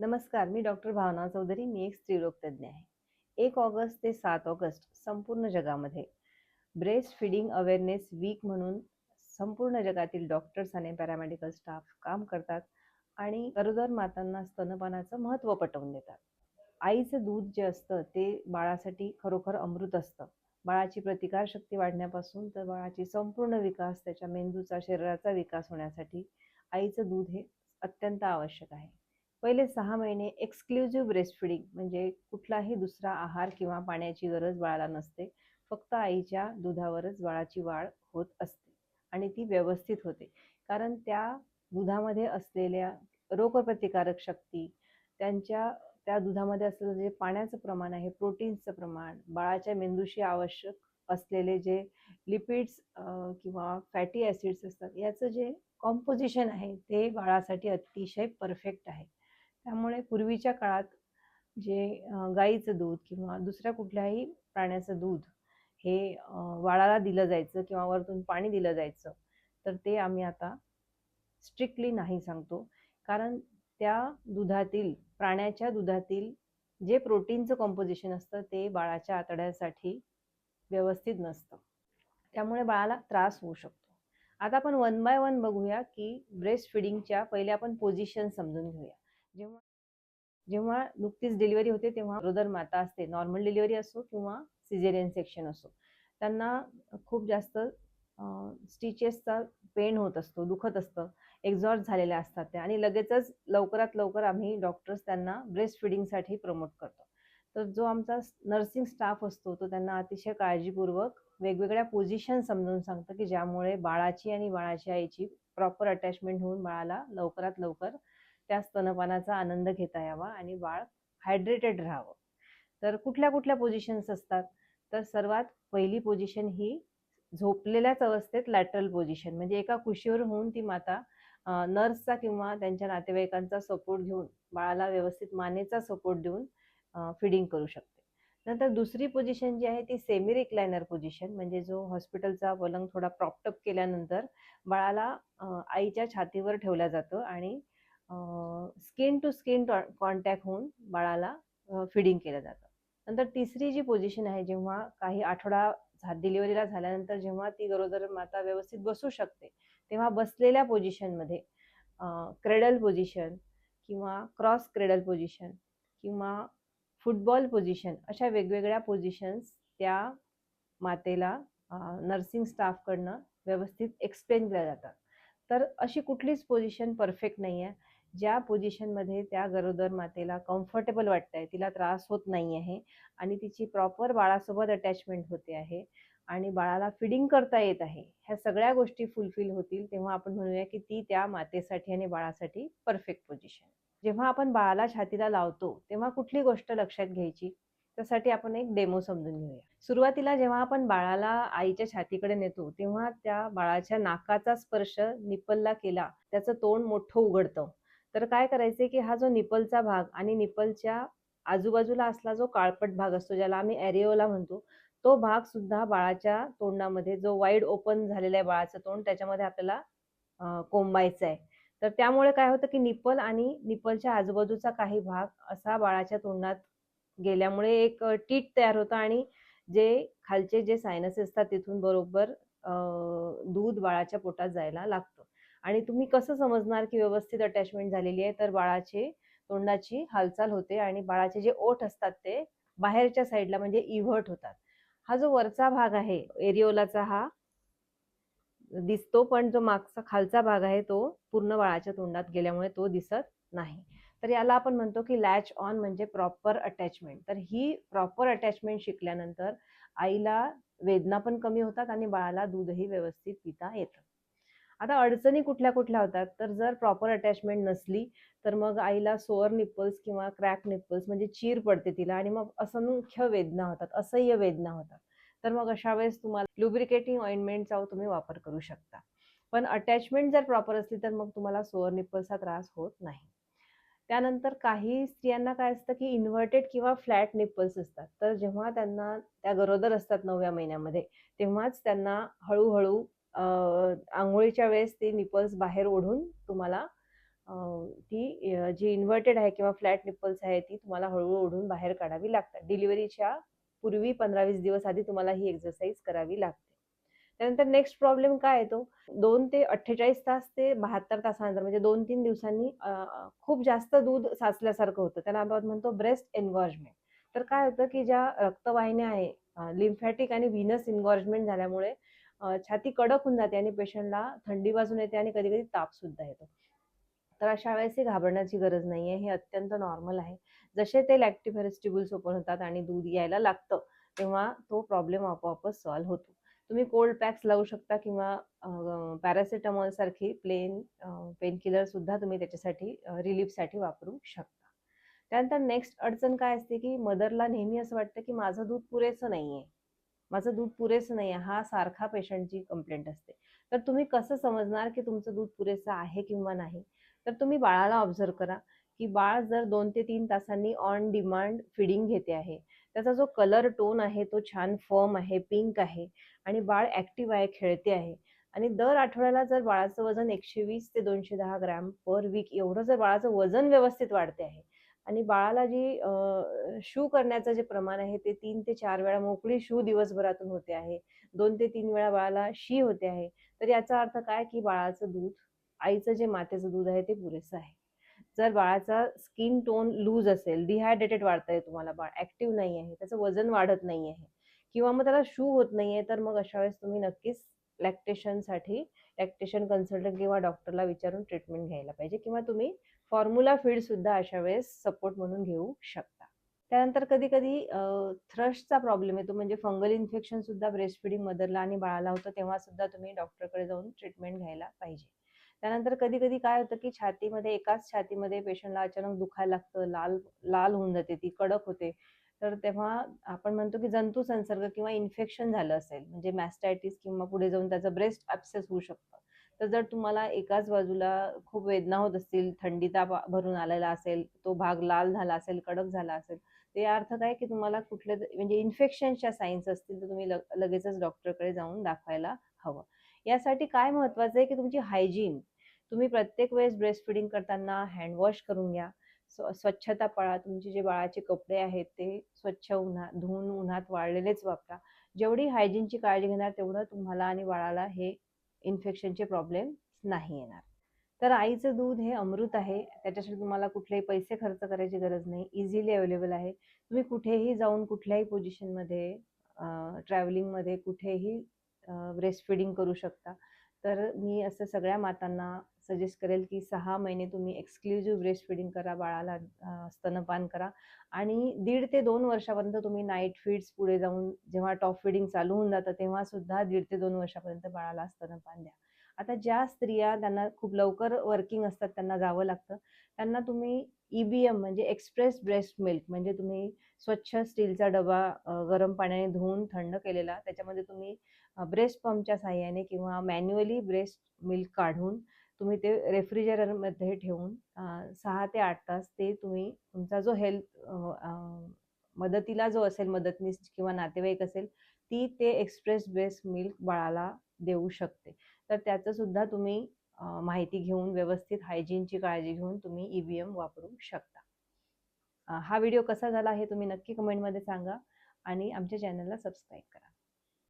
नमस्कार मी डॉक्टर भावना चौधरी मी एक स्त्रीरोग तज्ज्ञ आहे. एक ऑगस्ट ते सात ऑगस्ट संपूर्ण जगामध्ये ब्रेस्ट फिडिंग अवेअरनेस वीक म्हणून संपूर्ण जगातील डॉक्टर्स आणि पॅरामेडिकल स्टाफ काम करतात आणि गरोदर मातांना स्तनपानाचं महत्त्व पटवून देतात. आईचं दूध जे असतं ते बाळासाठी खरोखर अमृत असतं. बाळाची प्रतिकारशक्ती वाढण्यापासून तर बाळाची संपूर्ण विकास त्याच्या मेंदूचा शरीराचा विकास होण्यासाठी आईचं दूध हे अत्यंत आवश्यक आहे. पहिले सहा महिने एक्सक्लुझिव्ह ब्रेस्ट फिडिंग म्हणजे कुठलाही दुसरा आहार किंवा पाण्याची गरज बाळाला नसते. फक्त आईच्या दुधावरच बाळाची वाढ होत असते आणि ती व्यवस्थित होते. कारण त्या दुधामध्ये असलेल्या रोगप्रतिकारक शक्ती त्यांच्या त्या दुधामध्ये असलेलं जे पाण्याचं प्रमाण आहे प्रोटीन्सचं प्रमाण बाळाच्या मेंदूशी आवश्यक असलेले जे लिपिड्स किंवा फॅटी ॲसिड्स असतात याचं जे कॉम्पोजिशन आहे ते बाळासाठी अतिशय परफेक्ट आहे. त्यामुळे पूर्वीच्या काळात जे गाईचं दूध किंवा दुसऱ्या कुठल्याही प्राण्याचं दूध हे वाळाला बाळाला दिलं जायचं किंवा वरतून पाणी दिलं जायचं तर ते आम्ही आता स्ट्रिक्टली नाही सांगतो. कारण त्या दुधातील प्राण्याच्या दुधातील जे प्रोटीनचं कॉम्पोजिशन असतं ते बाळाच्या आतड्यासाठी व्यवस्थित नसतं. त्यामुळे बाळाला त्रास होऊ शकतो. आता आपण वन बाय वन बघूया की ब्रेस्ट फिडिंगच्या पहिले आपण पोझिशन समजून घेऊया. जेव्हा जेव्हा नुकतीच डिलिव्हरी होते तेव्हा रोदर माता असते. नॉर्मल डिलिव्हरी असो किंवा सिझेरियन सेक्शन असो. त्यांना खूप जास्त स्टिचेसचा पेन होत असतो दुखत असतं. एक्झॉस्ट झालेल्या असतात त्या. आणि लगेचच लवकरात लवकर आम्ही डॉक्टर्स त्यांना ब्रेस्ट फिडिंगसाठी प्रमोट करतो. तर जो आमचा नर्सिंग स्टाफ असतो तो त्यांना अतिशय काळजीपूर्वक वेगवेगळ्या पोझिशन समजून सांगतं की ज्यामुळे बाळाची आणि बाळाच्या आईची प्रॉपर अटॅचमेंट होऊन बाळाला लवकरात लवकर त्या स्तनपानाचा आनंद घेता यावा आणि बाळ हायड्रेटेड राहावं. तर कुठल्या कुठल्या पोझिशन्स असतात? तर सर्वात पहिली पोझिशन ही झोपलेल्याच अवस्थेत लॅटरल पोझिशन म्हणजे एका कुशीवर होऊन ती माता नर्सचा किंवा त्यांच्या नातेवाईकांचा सपोर्ट घेऊन बाळाला व्यवस्थित मानेचा सपोर्ट देऊन फिडिंग करू शकते. नंतर दुसरी पोझिशन जी आहे ती सेमी रिक्लायनर पोझिशन म्हणजे जो हॉस्पिटलचा पलंग थोडा प्रॉपटप केल्यानंतर बाळाला आईच्या छातीवर ठेवला जातं आणि स्किन टू स्किन कॉन्टॅक्ट होऊन बाळाला फिडिंग केलं जातं. नंतर तिसरी जी पोझिशन आहे जेव्हा काही आठवडा डिलिव्हरीला झाल्यानंतर जेव्हा ती गरोदर माता व्यवस्थित बसू शकते तेव्हा बसलेल्या पोझिशनमध्ये क्रेडल पोझिशन किंवा क्रॉस क्रेडल पोझिशन किंवा फुटबॉल पोझिशन अशा वेगवेगळ्या पोझिशन्स त्या मातेला नर्सिंग स्टाफकडनं व्यवस्थित एक्सप्लेन केल्या जातात. तर अशी कुठलीच पोझिशन परफेक्ट नाही आहे ज्या पोझिशनमध्ये त्या गरोदर मातेला कम्फर्टेबल वाटत आहे तिला त्रास होत नाही आहे आणि तिची प्रॉपर बाळासोबत अटॅचमेंट होते आहे आणि बाळाला फिडिंग करता येत आहे ह्या सगळ्या गोष्टी फुलफिल होतील तेव्हा आपण म्हणूया की ती त्या मातेसाठी आणि बाळासाठी परफेक्ट पोझिशन जेव्हा आपण बाळाला छातीला लावतो तेव्हा कुठली गोष्ट लक्षात घ्यायची? त्यासाठी आपण एक डेमो समजून घेऊया. सुरुवातीला जेव्हा आपण बाळाला आईच्या छातीकडे नेतो तेव्हा त्या बाळाच्या नाकाचा स्पर्श निपलला केला त्याचं तोंड मोठं उघडतं. तर काय करायचे की हा जो निपलचा भाग आणि निपलच्या आजूबाजूला असला जो काळपट भाग असतो ज्याला आम्ही एरिओला म्हणतो तो भाग सुद्धा बाळाच्या तोंडामध्ये जो वाईड ओपन झालेला आहे बाळाचं तोंड त्याच्यामध्ये आपल्याला कोंबायचं आहे. तर त्यामुळे काय होतं की निपल आणि निपलच्या आजूबाजूचा काही भाग असा बाळाच्या तोंडात गेल्यामुळे एक टीट तयार होतं आणि जे खालचे जे सायनस असतात तिथून बरोबर दूध बाळाच्या पोटात जायला लागतं. आणि तुम्ही कसं समजणार की व्यवस्थित अटॅचमेंट झालेली आहे? तर बाळाची तोंडाची हालचाल होते आणि बाळाचे जे ओठ असतात ते बाहेरच्या साईडला म्हणजे इव्हर्ट होतात. हा जो वरचा भाग आहे एरिओलाचा हा दिसतो पण जो मागचा खालचा भाग आहे तो पूर्ण बाळाच्या तोंडात गेल्यामुळे तो दिसत नाही. तर याला आपण म्हणतो की लॅच ऑन म्हणजे प्रॉपर अटॅचमेंट तर ही प्रॉपर अटॅचमेंट शिकल्यानंतर आईला वेदना पण कमी होतात आणि बाळाला दूधही व्यवस्थित पिता येतं. आता अडचणी कुठल्या कुठल्या होतात? तर जर प्रॉपर अटॅचमेंट नसली तर मग आईला सोअर निप्पल्स किंवा क्रॅक निप्पल्स म्हणजे चीर पडते तिला आणि मग असंख्य वेदना होतात असह्य वेदना होतात. तर मग अशा वेळेस तुम्हाला लुब्रिकेटिंग ऑइंटमेंटचा तुम्ही वापर करू शकता. पण अटॅचमेंट जर प्रॉपर असली तर मग तुम्हाला सोअर निप्पल्सचा त्रास होत नाही. त्यानंतर काही स्त्रियांना काय असतं की इन्व्हर्टेड किंवा फ्लॅट निप्पल्स असतात. तर जेव्हा त्यांना त्या गरोदर असतात नवव्या महिन्यामध्ये तेव्हाच त्यांना हळूहळू आंघोळीच्या वेळेस ती निपल्स बाहेर ओढून तुम्हाला ती जी इन्व्हर्टेड आहे किंवा फ्लॅट निप्पल्स आहे ती तुम्हाला हळूहळू ओढून बाहेर काढावी लागतात. डिलिव्हरीच्या पूर्वी पंधरा वीस दिवस आधी तुम्हाला ही एक्सरसाइज करावी लागते. त्यानंतर नेक्स्ट प्रॉब्लेम काय येतो दोन ते अठ्ठेचाळीस तास ते बहात्तर तासानंतर म्हणजे दोन तीन दिवसांनी खूप जास्त दूध साचल्यासारखं होतं. त्याला आपण म्हणतो ब्रेस्ट एन्गॉर्जमेंट तर काय होतं की ज्या रक्तवाहिन्या आहे लिम्फॅटिक आणि व्हिनस इन्गॉर्जमेंट झाल्यामुळे छाती कडक होऊन जाते आणि पेशंटला थंडी वाजून येते आणि कधी कधी ताप सुद्धा येतो. तर अशा वेळेसही घाबरण्याची गरज नाहीये. हे अत्यंत नॉर्मल आहे. जसे ते लॅक्टिफेरेस्टिबल्स ओपन होतात आणि दूध यायला लागतं तेव्हा तो प्रॉब्लेम आपोआपच सॉल्व्ह होतो. तुम्ही कोल्ड पॅक्स लावू शकता किंवा पॅरासिटामॉल सारखी प्लेन पेन किलर सुद्धा तुम्ही त्याच्यासाठी रिलीफसाठी वापरू शकता. त्यानंतर नेक्स्ट अडचण काय असते की मदरला नेहमी असं वाटतं की माझं दूध पुरेसं नाहीये. माझं दूध पुरेसं नाही आहे हा सारखा पेशंटची कंप्लेंट असते. तर तुम्ही कसं समजणार की तुमचं दूध पुरेसं आहे किंवा नाही? तर तुम्ही बाळाला ऑब्झर्व करा की बाळ जर दोन ते तीन तासांनी ऑन डिमांड फिडिंग घेते आहे. त्याचा जो कलर टोन आहे तो छान फर्म आहे पिंक आहे आणि बाळ ॲक्टिव्ह आहे खेळते आहे. आणि दर आठवड्याला जर बाळाचं वजन एकशे वीस ते दोनशे दहा ग्रॅम पर वीक एवढं जर बाळाचं वजन व्यवस्थित वाढते आहे आणि बाळाला जी शू करण्याचं जे प्रमाण आहे ते तीन ते चार वेळा मोकळी शू दिवसभरातून होते आहे. दोन ते तीन वेळा बाळाला शी होते आहे. तर याचा अर्थ काय? की बाळाचं दूध आईचं जे मातेचं दूध आहे ते पुरेसं आहे. जर बाळाचा स्किन टोन लूज असेल डिहायड्रेटेड वाढतंय तुम्हाला बाळ ऍक्टिव्ह नाही आहे त्याचं वजन वाढत नाही आहे किंवा मग त्याला शू होत नाहीये तर मग अशा वेळेस तुम्ही नक्कीच लॅक्टेशनसाठी लॅक्टेशन कन्सल्टंट किंवा डॉक्टरला विचारून ट्रीटमेंट घ्यायला पाहिजे किंवा तुम्ही फॉर्म्युला फीड सुद्धा अशा वेळेस सपोर्ट म्हणून घेऊ शकता. त्यानंतर कधी कधी थ्रशचा प्रॉब्लेम येतो म्हणजे फंगल इन्फेक्शन सुद्धा ब्रेस्ट फिडिंग मदरला आणि बाळाला होतं तेव्हा सुद्धा तुम्ही डॉक्टरकडे जाऊन ट्रीटमेंट घ्यायला पाहिजे. त्यानंतर कधी कधी काय होतं की छातीमध्ये एकाच छातीमध्ये पेशंटला अचानक दुखायला लागतं लाल लाल होऊन जाते ती कडक होते. तर तेव्हा आपण म्हणतो की जंतू संसर्ग किंवा इन्फेक्शन झालं असेल म्हणजे मॅस्टायटिस किंवा पुढे जाऊन त्याचं ब्रेस्ट ॲप्सेस होऊ शकतं. तर जर तुम्हाला एकाच बाजूला खूप वेदना होत असतील थंडीचा भरून आलेला असेल तो भाग लाल झाला असेल कडक झाला असेल ते अर्थ काय की तुम्हाला कुठले म्हणजे इन्फेक्शनच्या साईन्स असतील तर तुम्ही लगेचच डॉक्टरकडे जाऊन दाखवायला हवं. यासाठी काय महत्वाचं आहे की तुमची हायजीन तुम्ही प्रत्येक वेळेस ब्रेस्ट फिडिंग करताना हँडवॉश करून घ्या. स्वच्छता पाळा. तुमचे जे बाळाचे कपडे आहेत ते स्वच्छ उन्हा धुवून उन्हात वाळलेलेच वापरा. जेवढी हायजीनची काळजी घेणार तेवढं तुम्हाला आणि बाळाला हे इन्फेक्शनचे प्रॉब्लेम नाही येणार. तर आईचं दूध हे अमृत आहे त्याच्यासाठी तुम्हाला कुठलेही पैसे खर्च करायची गरज नाही इझिली अवेलेबल आहे. तुम्ही कुठेही जाऊन कुठल्याही पोझिशनमध्ये ट्रॅव्हलिंगमध्ये कुठेही ब्रेस्ट फिडिंग करू शकता. तर मी असं सगळ्या मातांना सजेस्ट करेल की सहा महिने तुम्ही एक्सक्लुझिव्ह ब्रेस्ट फिडिंग करा बाळाला स्तनपान करा. आणि दीड ते दोन वर्षापर्यंत तुम्ही नाईट फीड्स पुढे जाऊन जेव्हा टॉप फिडिंग चालू होऊन जातं तेव्हा सुद्धा दीड ते दोन वर्षापर्यंत बाळाला स्तनपान द्या. आता ज्या स्त्रिया त्यांना खूप लवकर वर्किंग असतात त्यांना जावं लागतं त्यांना तुम्ही ईबीएम म्हणजे एक्सप्रेस ब्रेस्ट मिल्क म्हणजे तुम्ही स्वच्छ स्टीलचा डबा गरम पाण्याने धुवून थंड केलेला त्याच्यामध्ये तुम्ही ब्रेस्ट पंपच्या साह्याने किंवा मॅन्युअली ब्रेस्ट मिल्क काढून तुम्ही ते रेफ्रिजरेटरमध्ये ठेवून सहा ते आठ तास ते तुम्ही तुमचा जो हेल्थ मदतीला जो असेल मदतनीस किंवा नातेवाईक असेल ती ते एक्सप्रेस बेस्ड मिल्क बाळाला देऊ शकते. तर त्याचं सुद्धा तुम्ही माहिती घेऊन व्यवस्थित हायजीनची काळजी घेऊन तुम्ही ईव्हीएम वापरू शकता. हा व्हिडिओ कसा झाला हे तुम्ही नक्की कमेंटमध्ये सांगा आणि आमच्या चॅनलला सबस्क्राईब करा.